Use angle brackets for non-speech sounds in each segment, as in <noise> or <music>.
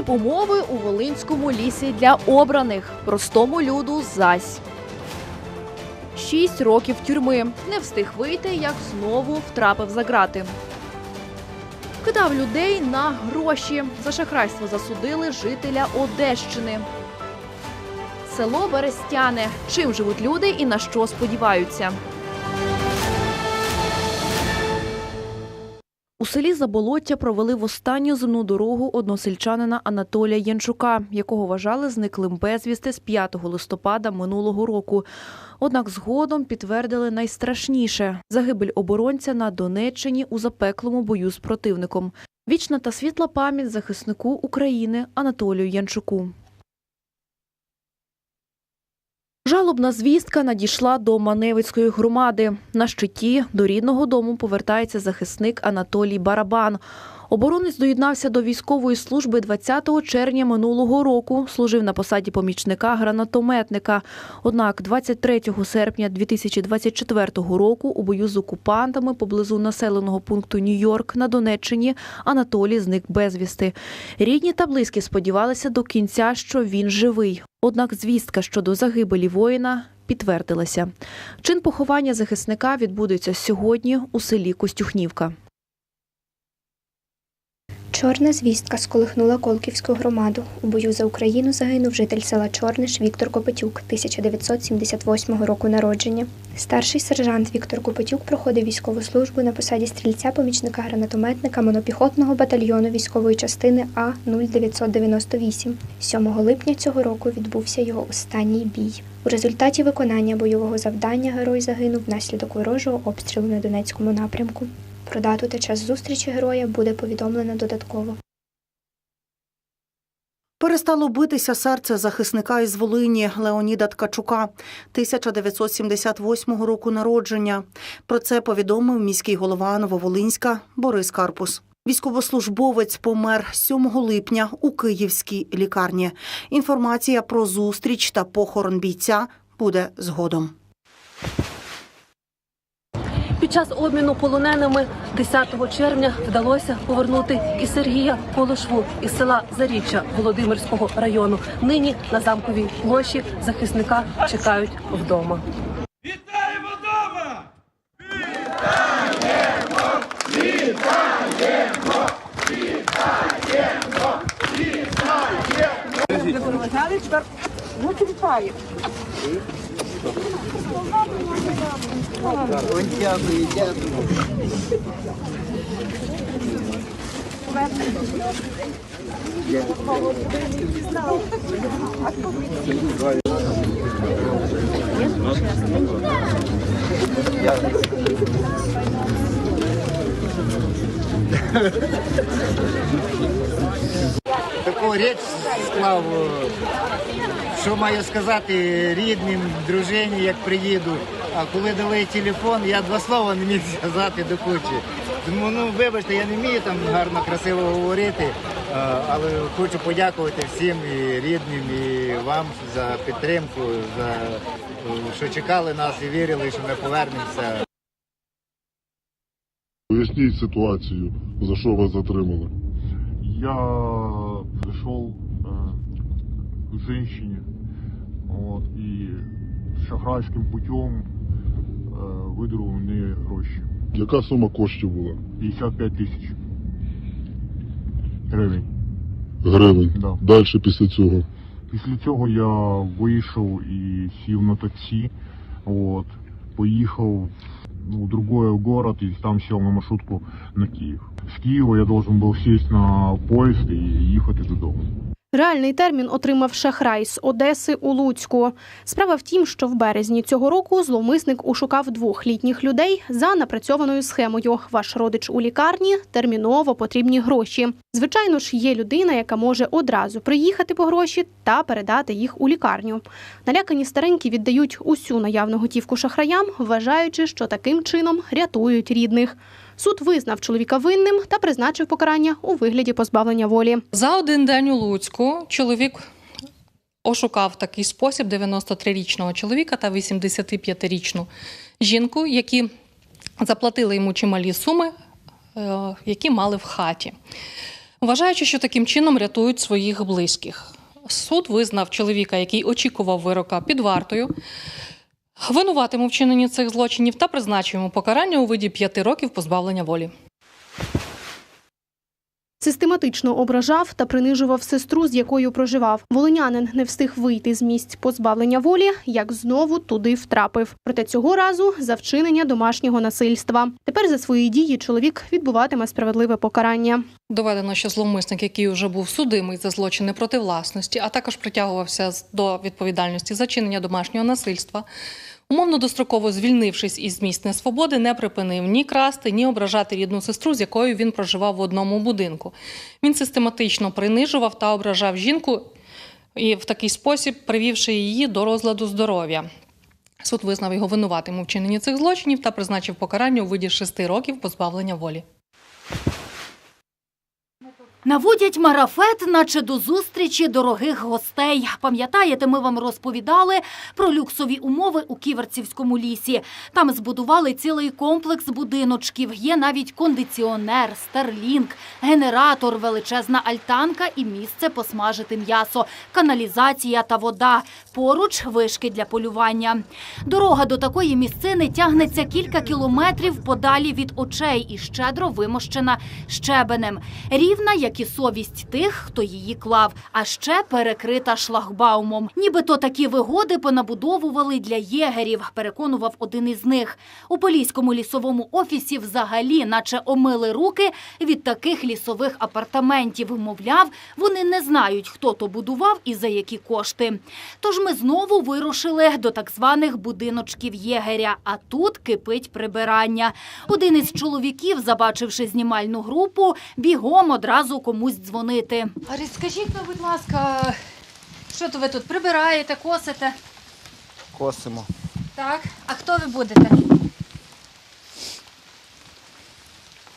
Хліб умови у Волинському лісі для обраних. Простому люду зась. Шість років тюрми. Не встиг вийти, як знову втрапив за грати. Кидав людей на гроші. За шахрайство засудили жителя Одещини. Село Берестяне. Чим живуть люди і на що сподіваються? У селі Заболоття провели в останню земну дорогу односельчанина Анатолія Янчука, якого вважали зниклим безвісти з 5 листопада минулого року. Однак згодом підтвердили найстрашніше загибель оборонця на Донеччині у запеклому бою з противником. Вічна та світла пам'ять захиснику України Анатолію Янчуку. Жалобна звістка надійшла до Маневицької громади. На щиті до рідного дому повертається захисник Анатолій Барабан. Оборонець доєднався до військової служби 20 червня минулого року. Служив на посаді помічника гранатометника. Однак 23 серпня 2024 року у бою з окупантами поблизу населеного пункту Нью-Йорк на Донеччині Анатолій зник безвісти. Рідні та близькі сподівалися до кінця, що він живий. Однак звістка щодо загибелі воїна підтвердилася. Чин поховання захисника відбудеться сьогодні у селі Костюхнівка. Чорна звістка сколихнула Колківську громаду. У бою за Україну загинув житель села Чорниш Віктор Копетюк, 1978 року народження. Старший сержант Віктор Копетюк проходив військову службу на посаді стрільця помічника гранатометника монопіхотного батальйону військової частини А 0998. 7 липня цього року відбувся його останній бій. У результаті виконання бойового завдання герой загинув внаслідок ворожого обстрілу на Донецькому напрямку. Про дату та час зустрічі героя буде повідомлено додатково. Перестало битися серце захисника із Волині Леоніда Ткачука 1978 року народження. Про це повідомив міський голова Нововолинська Борис Карпус. Військовослужбовець помер 7 липня у київській лікарні. Інформація про зустріч та похорон бійця буде згодом. Під час обміну полоненими 10 червня вдалося повернути і Сергія Полошву із села Заріччя Володимирського району. Нині на замковій площі захисника чекають вдома. Вітаємо Гончару едят. Я Такую речь славу що маю сказати рідним, дружині, як приїду. А коли дали телефон, я два слова не міг сказати до кучі. Тому ну вибачте, я не вмію там гарно, красиво говорити, але хочу подякувати всім і рідним, і вам за підтримку, за е, що чекали нас і вірили, що ми повернемося. Поясніть ситуацію, за що вас затримали. Я к женщине вот, и шахрайским путем э, выдрал у нее гроші. Яка сума коштів була? 55 тисяч гривень. Гривень. Да. Далі після цього. Після цього я вийшов і сів на таксі, от, поїхав ну, в другой город и там сел на маршрутку на Київ. З Києва я должен був сесть на поїзд і їхати додому. Реальний термін отримав шахрай з Одеси у Луцьку. Справа в тім, що в березні цього року зловмисник ушукав двох літніх людей за напрацьованою схемою. Ваш родич у лікарні терміново потрібні гроші. Звичайно ж, є людина, яка може одразу приїхати по гроші та передати їх у лікарню. Налякані старенькі віддають усю наявну готівку шахраям, вважаючи, що таким чином рятують рідних. Суд визнав чоловіка винним та призначив покарання у вигляді позбавлення волі. За один день у Луцьку чоловік ошукав такий спосіб 93-річного чоловіка та 85-річну жінку, які заплатили йому чималі суми, е, які мали в хаті. вважаючи, що таким чином рятують своїх близьких. Суд визнав чоловіка, який очікував вирока під вартою, винуватим у вчиненні цих злочинів та призначив йому покарання у виді п'яти років позбавлення волі. Систематично ображав та принижував сестру, з якою проживав. Волинянин не встиг вийти з місць позбавлення волі, як знову туди втрапив. Проте цього разу за вчинення домашнього насильства. Тепер за свої дії чоловік відбуватиме справедливе покарання. Доведено, що зловмисник, який вже був судимий за злочини проти власності, а також притягувався до відповідальності за чинення домашнього насильства, умовно достроково звільнившись із місць несвободи, не припинив ні красти, ні ображати рідну сестру, з якою він проживав в одному будинку. Він систематично принижував та ображав жінку і в такий спосіб привівши її до розладу здоров'я. Суд визнав його винуватим у вчиненні цих злочинів та призначив покарання у виді шести років позбавлення волі. Наводять марафет, наче до зустрічі дорогих гостей. Пам'ятаєте, ми вам розповідали про люксові умови у Ківерцівському лісі. Там збудували цілий комплекс будиночків. Є навіть кондиціонер, старлінг, генератор, величезна альтанка і місце посмажити м'ясо, каналізація та вода. Поруч вишки для полювання. Дорога до такої місцини тягнеться кілька кілометрів подалі від очей і щедро вимощена щебенем. Рівна, як і совість тих, хто її клав, а ще перекрита шлагбаумом. Нібито такі вигоди понабудовували для єгерів, переконував один із них. У поліському лісовому офісі взагалі, наче омили руки від таких лісових апартаментів. Мовляв, вони не знають, хто то будував і за які кошти. Тож ми знову вирушили до так званих будиночків єгеря. А тут кипить прибирання. Один із чоловіків, забачивши знімальну групу, бігом одразу комусь дзвонити. А розкажіть, ну, будь ласка, що то ви тут прибираєте, косите? Косимо. Так. А хто ви будете?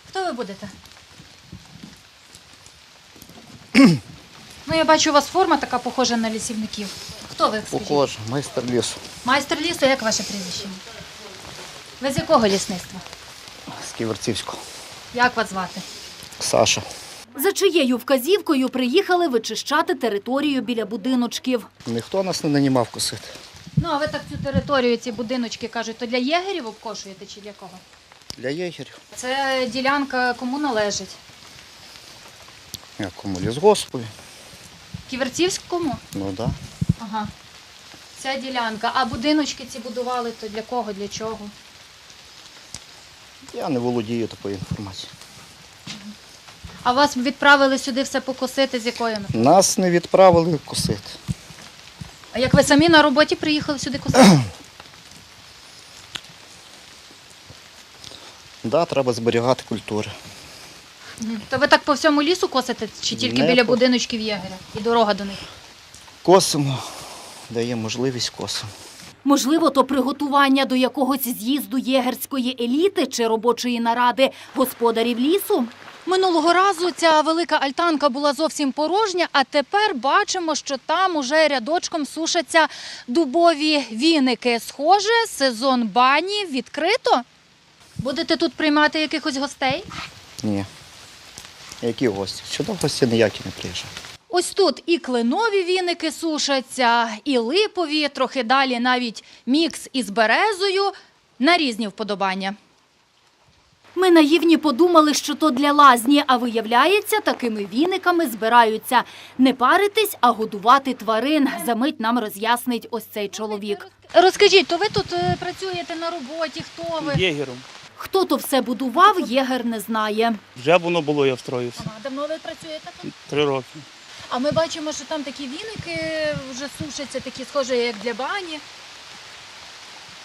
Хто ви будете? ну, я бачу, у вас форма така похожа на лісівників. Хто ви? скажіть? Похоже, майстер лісу. Майстер лісу, як ваше прізвище? Ви з якого лісництва? З Ківерцівського. Як вас звати? Саша. За чиєю вказівкою приїхали вичищати територію біля будиночків. Ніхто нас не нанімав косити. Ну, а ви так цю територію, ці будиночки кажуть, то для єгерів обкошуєте чи для кого? Для єгерів. Це ділянка кому належить? Якому лісгоспові. Ківерцівському? Ну так. Да. Ага. Ця ділянка. А будиночки ці будували то для кого, для чого? Я не володію такою інформацією. А вас відправили сюди все покосити з якою? метою? Нас не відправили косити. А як ви самі на роботі приїхали сюди косити? <clears throat> Да, треба зберігати культури. То ви так по всьому лісу косите чи тільки Не біля по- будиночків єгеря? І дорога до них? Косимо, дає можливість косимо. Можливо, то приготування до якогось з'їзду єгерської еліти чи робочої наради господарів лісу. Минулого разу ця велика альтанка була зовсім порожня, а тепер бачимо, що там уже рядочком сушаться дубові віники. Схоже, сезон бані відкрито. Будете тут приймати якихось гостей? Ні. Які гості? Сюди гості ніякі не приїжджають. Ось тут і кленові віники сушаться, і липові, трохи далі навіть мікс із березою на різні вподобання. Ми наївні подумали, що то для лазні, а виявляється, такими віниками збираються не паритись, а годувати тварин. Замить нам роз'яснить ось цей чоловік. Розкажіть, то ви тут е, працюєте на роботі? Хто ви? Єгером. Хто то все будував, єгер не знає. Вже воно було, я встроївся. Ага, давно ви працюєте тут? Три роки. А ми бачимо, що там такі віники вже сушаться, такі схожі, як для бані.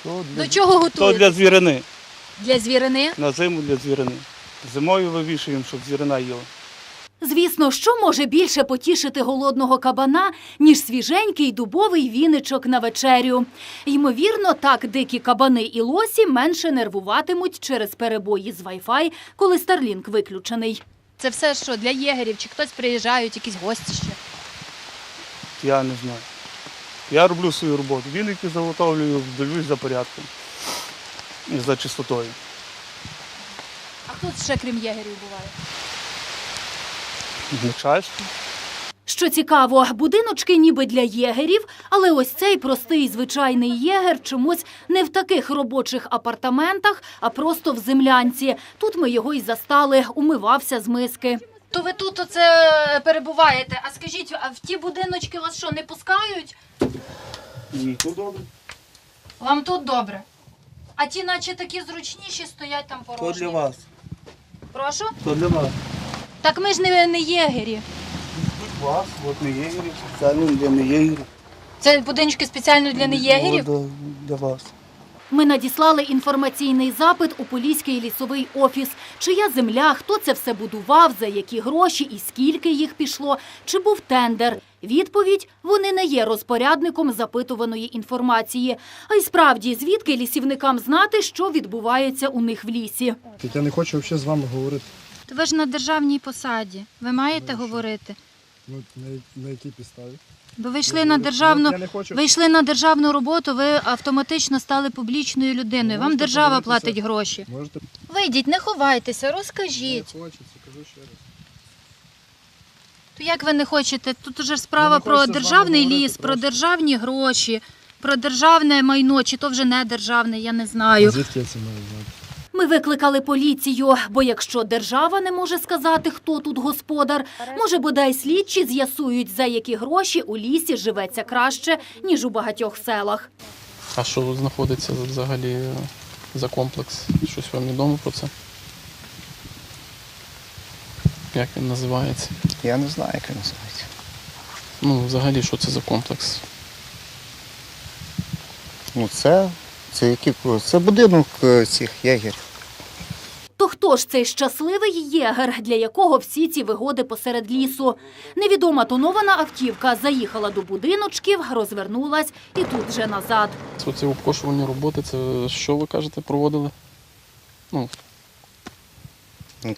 То для, До чого то для звірини. Для звірини. На зиму для звірини. Зимою вивішуємо, щоб звірина їла. Звісно, що може більше потішити голодного кабана, ніж свіженький дубовий віничок на вечерю. Ймовірно, так дикі кабани і лосі менше нервуватимуть через перебої з Wi-Fi, коли Starlink виключений. Це все що для єгерів, чи хтось приїжджають, якісь гості ще. Я не знаю. Я роблю свою роботу. Віники заготовлюю, дивлюсь за порядком. І за чистотою. А хто ще крім єгерів буває? Начальство. Що цікаво, будиночки ніби для єгерів, але ось цей простий звичайний єгер чомусь не в таких робочих апартаментах, а просто в землянці. Тут ми його й застали, умивався з миски. То ви тут оце перебуваєте. А скажіть, а в ті будиночки вас що, не пускають? Ні, то добре. Вам тут добре. А ті, наче такі зручніші, стоять там порожні. вас. Прошу? То для вас. Так ми ж не, не єгері. Тут вас, от не єгерів, спеціально для не єгерів. Це будиночки спеціально для неєгерів? Для, для вас. Ми надіслали інформаційний запит у Поліський лісовий офіс. Чия земля, хто це все будував, за які гроші і скільки їх пішло, чи був тендер. Відповідь – вони не є розпорядником запитуваної інформації. А й справді, звідки лісівникам знати, що відбувається у них в лісі? Я не хочу взагалі з вами говорити. То ви ж на державній посаді. Ви маєте говорити. Ну, на, на якій підставі? Бо ви йшли Я на державну, я не хочу. ви йшли на державну роботу, ви автоматично стали публічною людиною. Вам держава платить гроші. Можете Вийдіть, не ховайтеся, не розкажіть. хочеться, кажу ще раз. То як ви не хочете? Тут уже справа Ну, про державний говорити ліс, про державні гроші, про державне майно, чи то вже не державне, я не знаю. Звідки я це маю знати? Ми викликали поліцію, бо якщо держава не може сказати, хто тут господар, може бодай слідчі з'ясують, за які гроші у лісі живеться краще, ніж у багатьох селах. А що знаходиться взагалі за комплекс? Щось вам відомо про це? Як він називається? Я не знаю, як він називається. Ну, взагалі, що це за комплекс? Ну це, це, які, це будинок е, цих ягерів. То хто ж цей щасливий єгер, для якого всі ці вигоди посеред лісу? Невідома тонована автівка заїхала до будиночків, розвернулась і тут же назад. Оці обкошувальні роботи, це що ви кажете, проводили? Ну, Ну,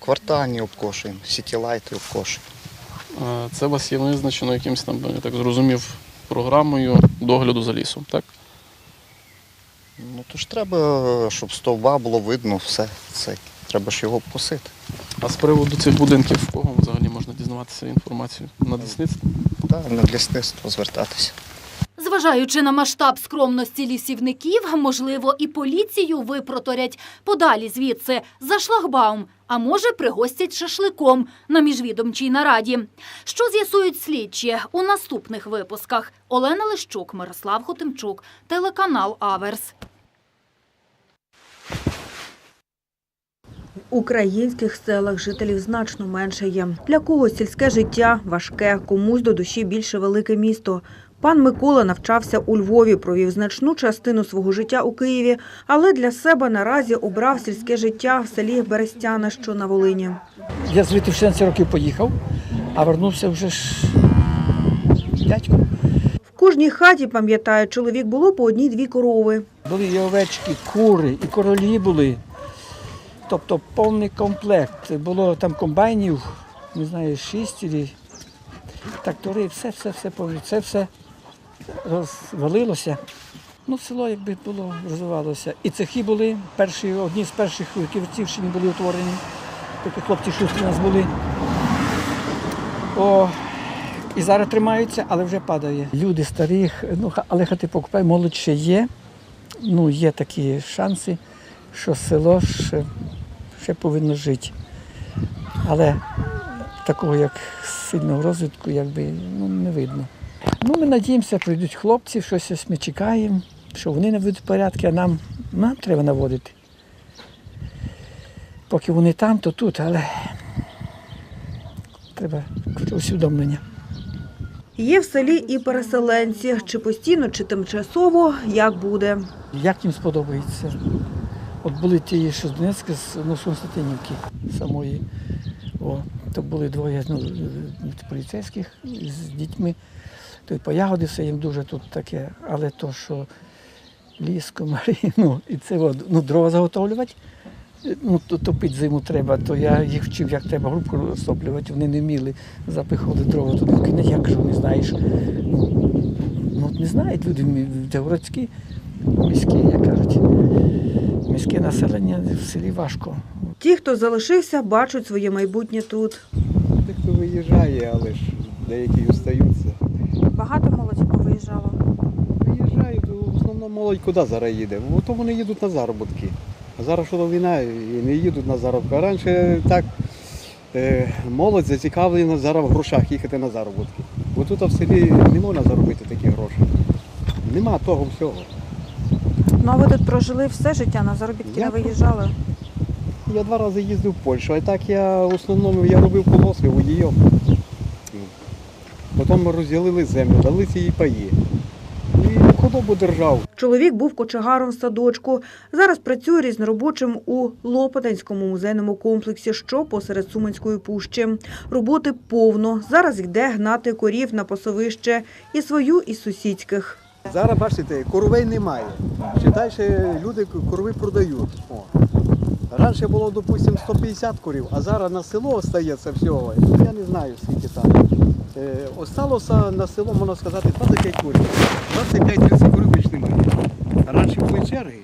Квартальні обкошуємо, сітілайти обкошуємо. е, це у вас є визначено якимось там, я так зрозумів, програмою догляду за лісом, так? Ну то ж треба, щоб стовба було видно все. Це. Треба ж його обкосити. А з приводу цих будинків, в кого взагалі можна дізнаватися інформацію? На лісництві? Так, на лісництво звертатися. Зважаючи на масштаб скромності лісівників, можливо, і поліцію випроторять подалі звідси за шлагбаум, а може, пригостять шашликом на міжвідомчій нараді. Що з'ясують слідчі у наступних випусках? Олена Лищук, Мирослав Хотимчук, телеканал Аверс. В українських селах жителів значно менше є. Для когось сільське життя важке, комусь до душі більше велике місто. Пан Микола навчався у Львові, провів значну частину свого життя у Києві, але для себе наразі обрав сільське життя в селі Берестяна, що на Волині. Я звідти в 16 років поїхав, а вернувся вже ж дядько. В кожній хаті, пам'ятає, чоловік було по одній-дві корови. Були і овечки, кури, і королі були. Тобто повний комплект. Було там комбайнів, не знаю, шість трактори, все, все, все, це все розвалилося. Ну, село якби було, розвивалося. І цехи були перші, одні з перших ківерцівщини були утворені. Такі хлопці шустрі у нас були. О, і зараз тримаються, але вже падає. Люди старі, ну, але хати покупай, молодь є. Ну, є такі шанси, що село ще, ще повинно жити. Але такого як сильного розвитку якби, ну, не видно. Ну, ми надіємося, прийдуть хлопці, щось ось ми чекаємо, що вони наведуть порядки, а нам, нам треба наводити. Поки вони там, то тут, але треба усвідомлення. Є в селі і переселенці, чи постійно, чи тимчасово, як буде. Як їм сподобається. От були ті, що з Донецька, з ну, з самої. О, то були двоє ну, поліцейських з дітьми. То й по ягоди все їм дуже тут таке, але то, що ліс, комарі, <laughs> ну, і це от, ну, дрова заготовлювати, ну, то топити зиму треба, то я їх вчив, як треба грубку розтоплювати, вони не вміли, запихали дрова туди в кінець, як же не знаєш. Ну, ну, от не знають люди, де городські, міські, як кажуть. Міське населення в селі важко. Ті, хто залишився, бачать своє майбутнє тут. Дехто виїжджає, але ж деякі остаються. Багато молоді повиїжджало. Виїжджають, в основному молодь куди зараз їде? То вони їдуть на заробітки. А зараз що війна і не їдуть на заробітки. А раніше так е, молодь зацікавлена зараз в грошах їхати на заробітки. Бо тут в селі не можна заробити такі гроші. Нема того всього. Ну а ви тут прожили все життя на заробітки, Я не виїжджали. Я два рази їздив в Польщу, а так я в основному я робив колоски водієм. Потім розділили землю, дали ці паї. І худобу держав. Чоловік був кочегаром в садочку. Зараз працює різноробочим у Лопатинському музейному комплексі, що посеред Суманської пущі. Роботи повно. Зараз йде гнати корів на пасовище і свою, і сусідських. Зараз бачите, коровей немає. Ще далі люди корови продають. О. Раніше було, допустимо, 150 корів, а зараз на село остається всього. Я не знаю, скільки там. Е, осталося на село, можна сказати, 25 корів. 25-30 корів більш немає. Раніше були черги.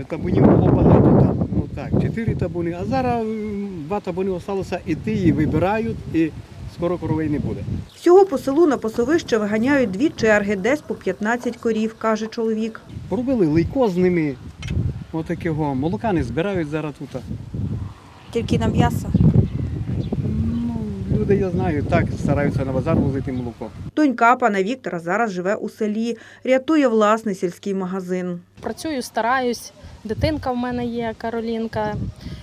Е, Табунів було багато там. Ну так, 4 табуни. А зараз м, два табуни залишилося і ті її вибирають, і скоро коровей не буде. Всього по селу на пасовище виганяють дві черги, десь по 15 корів, каже чоловік. Робили лейко з ними. Отакого. Молока не збирають зараз тут. Тільки на м'ясо. Люди, я знаю, так стараються на базар возити молоко. Донька пана Віктора зараз живе у селі, рятує власний сільський магазин. Працюю, стараюсь. Дитинка в мене є, Каролінка.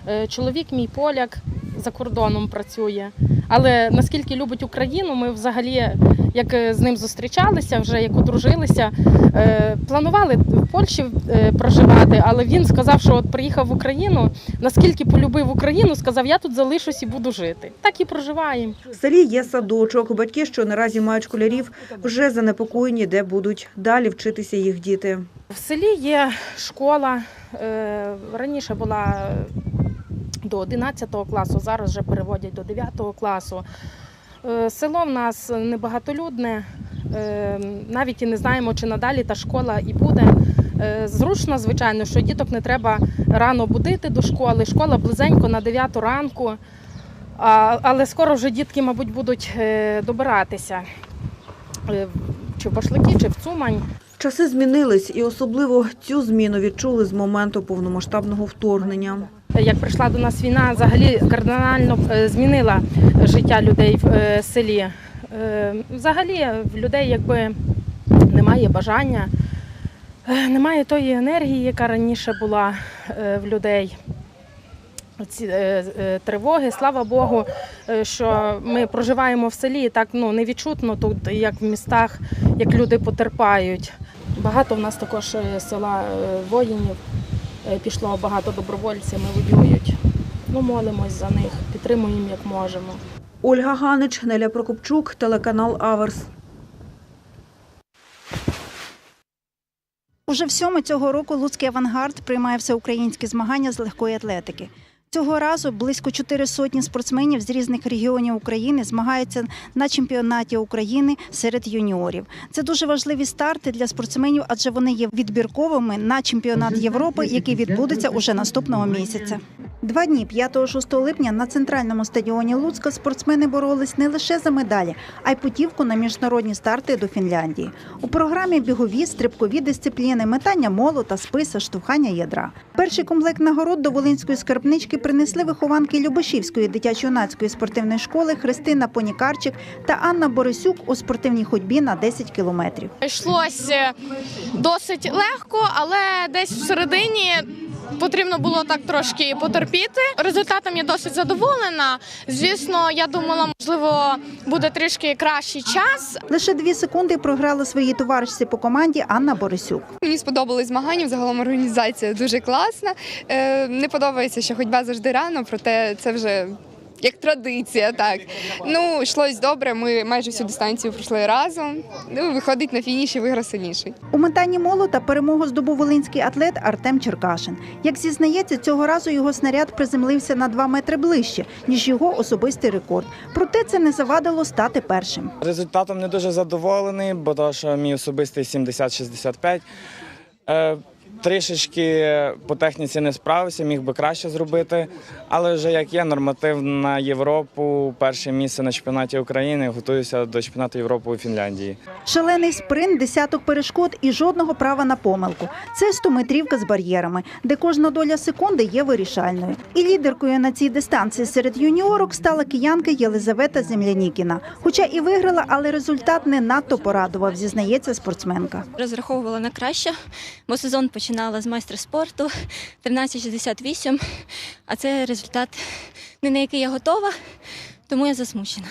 Е, Чоловік мій поляк за кордоном працює. Але наскільки любить Україну, ми взагалі, як е, з ним зустрічалися, вже як одружилися, е, планували в Польщі е, проживати, але він сказав, що от приїхав в Україну, наскільки полюбив Україну, сказав, я тут залишусь і буду жити. Так і проживаємо. В селі є садочок. Батьки, що наразі мають школярів, вже занепокоєні, де будуть далі вчитися їх діти. В селі є школа. Раніше була до 11 класу, зараз вже переводять до 9 класу. Е, Село в нас небагатолюдне, е, навіть і не знаємо, чи надалі та школа і буде. Е, Зручно, звичайно, що діток не треба рано будити до школи. Школа близенько на 9 ранку, але скоро вже дітки, мабуть, будуть добиратися чи в Башлики, чи в Цумань. Часи змінились, і особливо цю зміну відчули з моменту повномасштабного вторгнення. Як прийшла до нас війна, взагалі кардинально е, змінила життя людей в е, селі. Е, Взагалі в людей якби немає бажання, немає тої енергії, яка раніше була в людей. Ці тривоги, слава Богу, що ми проживаємо в селі так ну не відчутно тут, як в містах, як люди потерпають. Багато в нас також села воїнів. Е, Пішло багато добровольців, ми воюють. Ну, молимось за них, підтримуємо як можемо. Ольга Ганич, Неля Прокопчук, телеканал Аверс. Уже всьому цього року Луцький авангард приймає всеукраїнські змагання з легкої атлетики. Цього разу близько чотири сотні спортсменів з різних регіонів України змагаються на чемпіонаті України серед юніорів. Це дуже важливі старти для спортсменів, адже вони є відбірковими на чемпіонат Європи, який відбудеться уже наступного місяця. Два дні 5-6 липня на центральному стадіоні Луцька спортсмени боролись не лише за медалі, а й путівку на міжнародні старти до Фінляндії. У програмі бігові, стрибкові дисципліни, метання молота, списа, штовхання ядра. Перший комплект нагород до Волинської скарбнички принесли вихованки Любошівської дитячо-юнацької спортивної школи Христина Понікарчик та Анна Борисюк у спортивній ходьбі на 10 кілометрів. Йшлося досить легко, але десь всередині потрібно було так трошки потерпіти. Результатом я досить задоволена. Звісно, я думала, можливо, буде трішки кращий час. Лише дві секунди програла своїй товаришці по команді Анна Борисюк. Мені сподобались змагання. Взагалом організація дуже класна. Е, не подобається, що ходьба завжди рано, проте це вже. Як традиція, так ну йшлось добре. Ми майже всю дистанцію пройшли разом. Ну виходить на фініші, виграв сильніший. У метанні молота перемогу здобув волинський атлет Артем Черкашин. Як зізнається, цього разу його снаряд приземлився на 2 метри ближче, ніж його особистий рекорд. Проте це не завадило стати першим. Результатом не дуже задоволений, бо то, що мій особистий 70-65. Трішечки по техніці не справився, міг би краще зробити. Але вже як є норматив на Європу, перше місце на чемпіонаті України, готуюся до чемпіонату Європи у Фінляндії. Шалений спринт, десяток перешкод і жодного права на помилку. Це 100-метрівка з бар'єрами, де кожна доля секунди є вирішальною. І лідеркою на цій дистанції серед юніорок стала киянка Єлизавета Землянікіна. Хоча і виграла, але результат не надто порадував, зізнається спортсменка. Розраховувала на краще, бо сезон починала з майстра спорту 13,68, а це результат не на який я готова, тому я засмучена.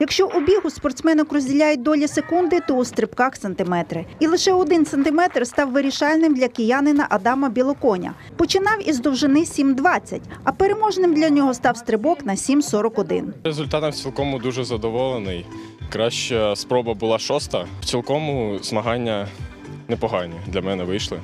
Якщо у бігу спортсменок розділяють долі секунди, то у стрибках сантиметри. І лише один сантиметр став вирішальним для киянина Адама Білоконя. Починав із довжини 7,20, а переможним для нього став стрибок на 7,41. Результатом в цілкому дуже задоволений. Краща спроба була шоста. В цілкому змагання непогані для мене вийшли.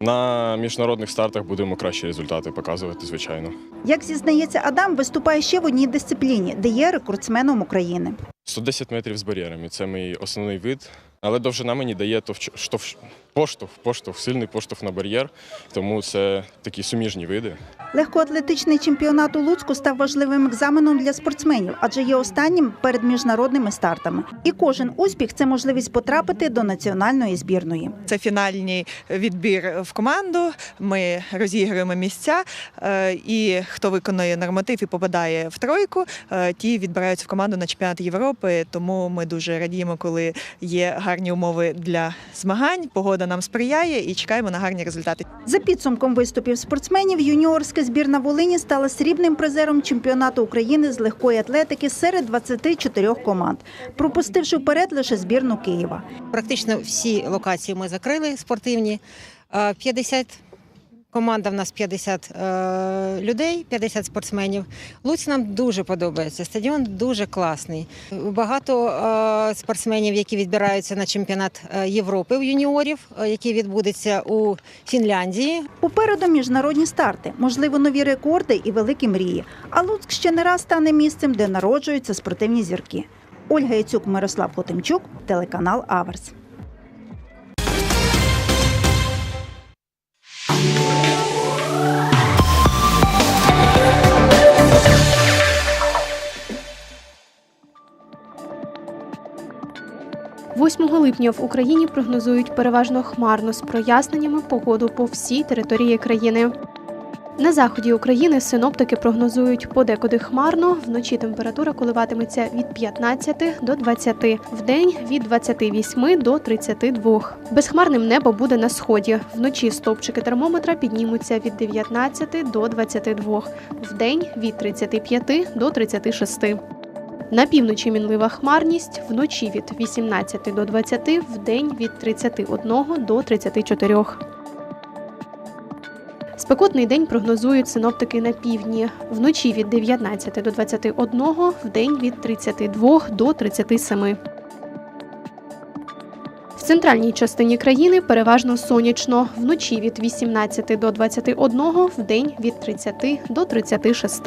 На міжнародних стартах будемо кращі результати показувати, звичайно. Як зізнається Адам, виступає ще в одній дисципліні, де є рекордсменом України. 110 метрів з бар'єрами це мій основний вид. Але довжина мені дає товч- штовх- поштовх, поштовх, сильний поштовх на бар'єр, тому це такі суміжні види. Легкоатлетичний чемпіонат у Луцьку став важливим екзаменом для спортсменів, адже є останнім перед міжнародними стартами. І кожен успіх це можливість потрапити до національної збірної. Це фінальний відбір в команду. Ми розігруємо місця, е, і хто виконує норматив і попадає в тройку, е, ті відбираються в команду на чемпіонат Європи. Тому ми дуже радіємо, коли є гарні умови для змагань. Погода нам сприяє і чекаємо на гарні результати. За підсумком виступів спортсменів, юніорська збірна Волині стала срібним призером чемпіонату України з легкої атлетики серед 24 команд, пропустивши вперед лише збірну Києва. Практично всі локації ми закрили спортивні. Е, 50 команда в нас 50 е, людей, 50 спортсменів. Луць нам дуже подобається. Стадіон дуже класний. Багато е, спортсменів, які відбираються на чемпіонат е, Європи у юніорів, е, який відбудеться у Фінляндії. Попереду міжнародні старти, можливо, нові рекорди і великі мрії. А Луцьк ще не раз стане місцем, де народжуються спортивні зірки. Ольга Яцюк, Мирослав Хотимчук, телеканал Аверс. – 8 липня в Україні прогнозують переважно хмарно з проясненнями погоду по всій території країни. На заході України синоптики прогнозують подекуди хмарно. Вночі температура коливатиметься від 15 до 20, вдень від 28 до 32. Безхмарним небо буде на сході. Вночі стовпчики термометра піднімуться від 19 до 22, вдень від 35 до 36. На півночі мінлива хмарність, вночі від 18 до 20, вдень від 31 до 34. Спекотний день прогнозують синоптики на півдні. Вночі від 19 до 21, вдень від 32 до 37. В центральній частині країни переважно сонячно. Вночі від 18 до 21, вдень від 30 до 36.